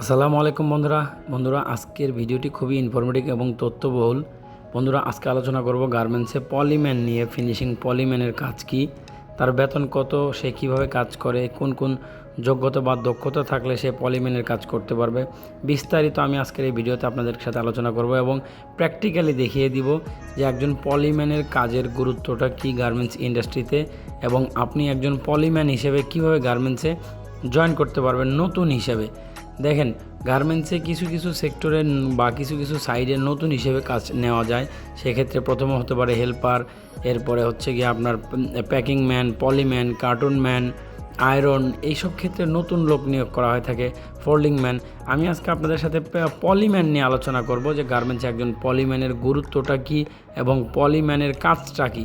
আসসালামু আলাইকুম বন্ধুরা। বন্ধুরা, আজকের ভিডিওটি খুবই ইনফরমেটিভ এবং তথ্যবহুল। বন্ধুরা, আজকে আলোচনা করব গার্মেন্টসে পলিম্যান নিয়ে ফিনিশিং পলিম্যানের কাজ কি, তার বেতন কত, সে কীভাবে কাজ করে, কোন কোন যোগ্যতা বা দক্ষতা থাকলে সে পলিম্যানের কাজ করতে পারবে। বিস্তারিত আমি আজকের এই ভিডিওতে আপনাদের সাথে আলোচনা করব এবং প্র্যাকটিক্যালি দেখিয়ে দিব যে একজন পলিম্যানের কাজের গুরুত্বটা কি গার্মেন্টস ইন্ডাস্ট্রিতে এবং আপনি একজন পলিম্যান হিসেবে কীভাবে গার্মেন্টসে জয়েন করতে পারবেন নতুন হিসেবে। দেখেন গার্মেন্টসে কিছু কিছু সেক্টরে বা কিছু কিছু সাইডে নতুন হিসেবে কাজ নেওয়া যায়। সেক্ষেত্রে প্রথমে হতে পারে হেল্পার এরপরে হচ্ছে গিয়ে আপনার packing man poly man carton man iron এইসব ক্ষেত্রে নতুন লোক নিয়োগ করা হয়ে থাকে ফোল্ডিং ম্যান আমি আজকে আপনাদের সাথে পলিম্যান নিয়ে আলোচনা করব যে গার্মেন্টসে একজন পলিম্যানের গুরুত্বটা কী এবং পলিম্যানের কাজটা কী।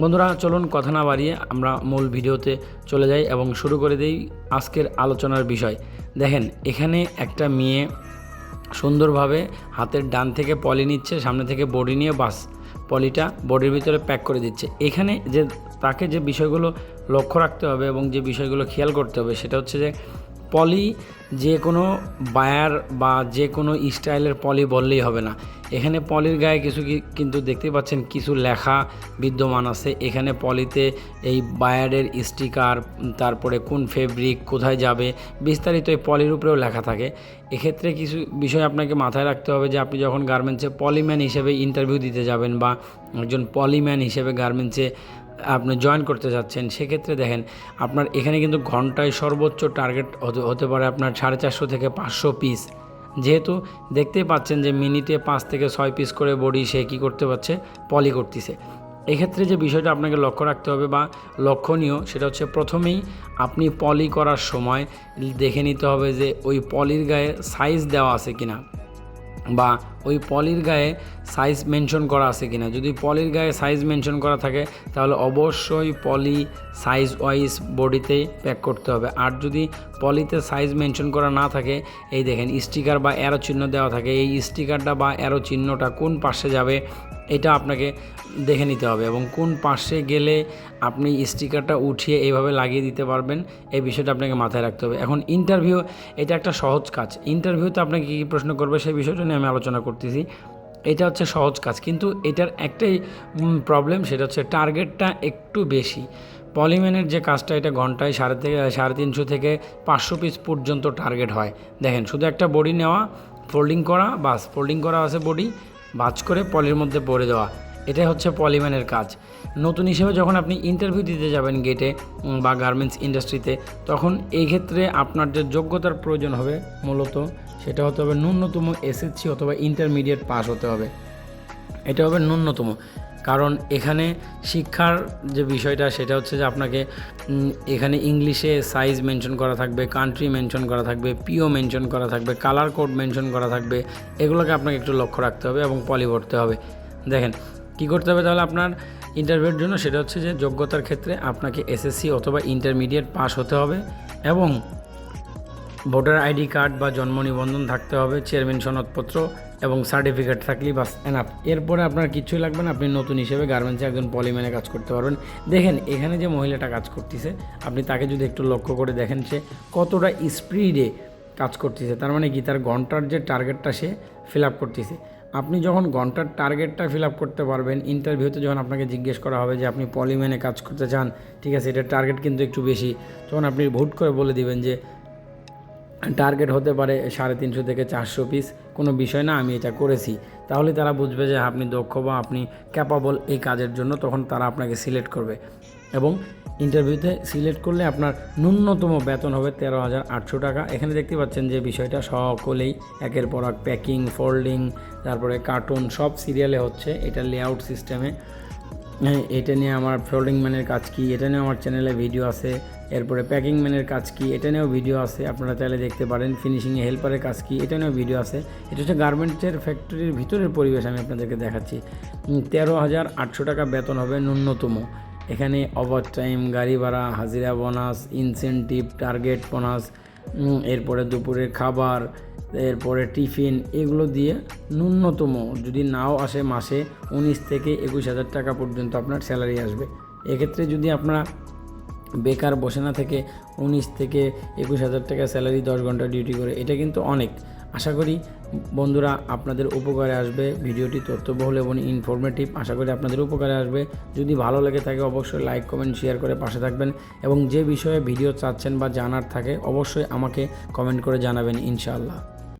বন্ধুরা, চলুন কথা না বাড়িয়ে আমরা মূল ভিডিওতে চলে যাই এবং শুরু করে দিই আজকের আলোচনার বিষয়। দেখেন, এখানে একটা মেয়ে সুন্দরভাবে হাতের ডান থেকে পলি নিচ্ছে, সামনে থেকে বডি নিয়ে বাস, পলিটা বডির ভিতরে প্যাক করে দিচ্ছে। এখানে যে, তাকে যে বিষয়গুলো লক্ষ্য রাখতে হবে এবং যে বিষয়গুলো খেয়াল করতে হবে, সেটা হচ্ছে যে পলি যে কোনো বায়ার বা যে কোনো স্টাইলের পলি বললেই হবে না। এখানে পলির গায়ে কিছু কিন্তু দেখতে পাচ্ছেন কিছু লেখা বিদ্যমান আছে। এখানে পলিতে এই বায়ারের স্টিকার, তারপরে কোন ফেব্রিক, কোথায় যাবে, বিস্তারিত এই পলির উপরেও লেখা থাকে। এক্ষেত্রে কিছু বিষয় আপনাকে মাথায় রাখতে হবে যে আপনি যখন গার্মেন্টসে পলিম্যান হিসেবে ইন্টারভিউ দিতে যাবেন বা একজন পলিম্যান হিসেবে গার্মেন্টসে আপনি জয়েন করতে যাচ্ছেন, সেক্ষেত্রে দেখেন আপনার এখানে কিন্তু ঘন্টায় সর্বোচ্চ টার্গেট হতে পারে আপনার সাড়ে চারশো থেকে পাঁচশো পিস যেহেতু দেখতেই পাচ্ছেন যে মিনিটে পাঁচ থেকে ছয় পিস করে বডি সে কী করতে পারছে? পলি করতেছে। এক্ষেত্রে যে বিষয়টা আপনাকে লক্ষ্য রাখতে হবে বা লক্ষণীয়, সেটা হচ্ছে প্রথমেই আপনি পলি করার সময় দেখে নিতে হবে যে ওই পলির গায়ে সাইজ দেওয়া আছে কিনা। বা ওই পলির গায়ে সাইজ মেনশন করা আছে কিনা। যদি পলির গায়ে সাইজ মেনশন করা থাকে, তাহলে অবশ্যই পলি সাইজ ওয়াইজ বডিতে প্যাক করতে হবে। আর যদি পলিতে সাইজ মেনশন করা না থাকে, এই দেখেন স্টিকার বা অ্যারো চিহ্ন দেওয়া থাকে। এই স্টিকারটা বা অ্যারো চিহ্নটা কোন পাশে যাবে এটা আপনাকে দেখে নিতে হবে এবং কোন পাশে গেলে আপনি স্টিকারটা উঠিয়ে এইভাবে লাগিয়ে দিতে পারবেন, এই বিষয়টা আপনাকে মাথায় রাখতে হবে। এখন ইন্টারভিউ এটা একটা সহজ কাজ। ইন্টারভিউতে আপনাকে কী প্রশ্ন করবে সেই বিষয়টা নিয়ে আমি আলোচনা করতেছি। এটা হচ্ছে সহজ কাজ, কিন্তু এটার একটাই প্রবলেম সেটা হচ্ছে টার্গেটটা একটু বেশি। পলিম্যানের যে কাজটা, এটা ঘন্টায় সাড়ে থেকে, সাড়ে তিনশো থেকে পাঁচশো পিস পর্যন্ত টার্গেট হয়। দেখেন, শুধু একটা বডি নেওয়া ফোল্ডিং করা, বাস ফোল্ডিং করা আছে বডি বাজ করে পলির মধ্যে পরে দেওয়া। এটাই হচ্ছে পলিম্যানের কাজ। নতুন হিসেবে যখন আপনি ইন্টারভিউ দিতে যাবেন গেটে বা গার্মেন্টস ইন্ডাস্ট্রিতে তখন এই ক্ষেত্রে আপনার যে যোগ্যতার প্রয়োজন হবে মূলত, সেটা হতে হবে ন্যূনতম এসএসসি অথবা ইন্টারমিডিয়েট পাস হতে হবে। এটা হবে ন্যূনতম। কারণ এখানে শিক্ষার যে বিষয়টা সেটা হচ্ছে যে আপনাকে এখানে ইংলিশে সাইজ মেনশন করা থাকবে কান্ট্রি মেনশন করা থাকবে পিও মেনশন করা থাকবে কালার কোড মেনশন করা থাকবে, এগুলোকে আপনাকে একটু লক্ষ্য রাখতে হবে এবং পলি ভরতে হবে। দেখেন, কি করতে হবে তাহলে আপনার ইন্টারভিউর জন্য? সেটা হচ্ছে যে যোগ্যতার ক্ষেত্রে আপনাকে এসএসসি অথবা ইন্টারমিডিয়েট পাস হতে হবে এবং ভোটার আইডি কার্ড বা জন্ম নিবন্ধন থাকতে হবে চেয়ারম্যান সনদপত্র এবং সার্টিফিকেট থাকলেই বাস এনাফ এরপরে আপনার কিছুই লাগবে না, আপনি নতুন হিসেবে গার্মেন্টসে একজন পলিম্যানে কাজ করতে পারবেন। দেখেন, এখানে যে মহিলাটা কাজ করতেছে, আপনি তাকে যদি একটু লক্ষ্য করে দেখেন, সে কতটা স্পিডে কাজ করতেছে। তার মানে কি? তার ঘণ্টার যে টার্গেটটা সে ফিল আপ করতেছে। আপনি যখন ঘণ্টার টার্গেটটা ফিল আপ করতে পারবেন ইন্টারভিউতে যখন আপনাকে জিজ্ঞেস করা হবে যে আপনি পলিম্যানে কাজ করতে চান, ঠিক আছে এটার টার্গেট কিন্তু একটু বেশি। তখন আপনি ভোট করে বলে দিবেন যে টার্গেট হতে পারে সাড়ে তিনশো থেকে চারশো পিস কোনো বিষয় না, আমি এটা করেছি। তাহলে তারা বুঝবে যে আপনি দক্ষ বা আপনি ক্যাপাবল এই কাজের জন্য, তখন তারা আপনাকে সিলেক্ট করবে। এবং ইন্টারভিউতে সিলেক্ট করলে আপনার ন্যূনতম বেতন হবে তেরো হাজার আটশো টাকা। এখানে দেখতে পাচ্ছেন যে বিষয়টা সকলেই, একের পর এক প্যাকিং ফোল্ডিং তারপরে কার্টুন সব সিরিয়ালে হচ্ছে। এটা লেআউট সিস্টেমে হ্যাঁ এটা নিয়ে আমার ফোল্ডিং ম্যানের কাজ কি? এটা নিয়ে আমার চ্যানেলে ভিডিও আছে। এরপরে প্যাকিং ম্যানের কাজ কি? এটা নিয়েও ভিডিও আছে, আপনারা চাইলে দেখতে পারেন। ফিনিশিংয়ে হেল্পারের কাজ কি? এটা নিয়েও ভিডিও আছে। এটা হচ্ছে গার্মেন্টসের ফ্যাক্টরির ভিতরের পরিবেশ আমি আপনাদেরকে দেখাচ্ছি। তেরো হাজার আটশো টাকা বেতন হবে ন্যূনতম। এখানে ওভার টাইম গাড়ি ভাড়া, হাজিরা বোনাস ইনসেন্টিভ টার্গেট বোনাস এরপরে দুপুরের খাবার, এরপরে টিফিন এগুলো দিয়ে ন্যূনতম। যদি নাও আসে মাসে উনিশ থেকে একুশ হাজার টাকা পর্যন্ত আপনার স্যালারি আসবে। এক্ষেত্রে যদি আপনারা বেকার বসে না থেকে উনিশ থেকে একুশ হাজার টাকা স্যালারি দশ ঘণ্টা ডিউটি করে, এটা কিন্তু অনেক। আশা করি বন্ধুরা আপনাদের উপকারে আসবে ভিডিওটি তথ্যবহুল এবং ইনফরমেটিভ আশা করি আপনাদের উপকারে আসবে। যদি ভালো লেগে থাকে অবশ্যই লাইক কমেন্ট শেয়ার করে পাশে থাকবেন এবং যে বিষয়ে ভিডিও চাচ্ছেন বা জানার থাকে অবশ্যই আমাকে কমেন্ট করে জানাবেন ইনশাআল্লাহ।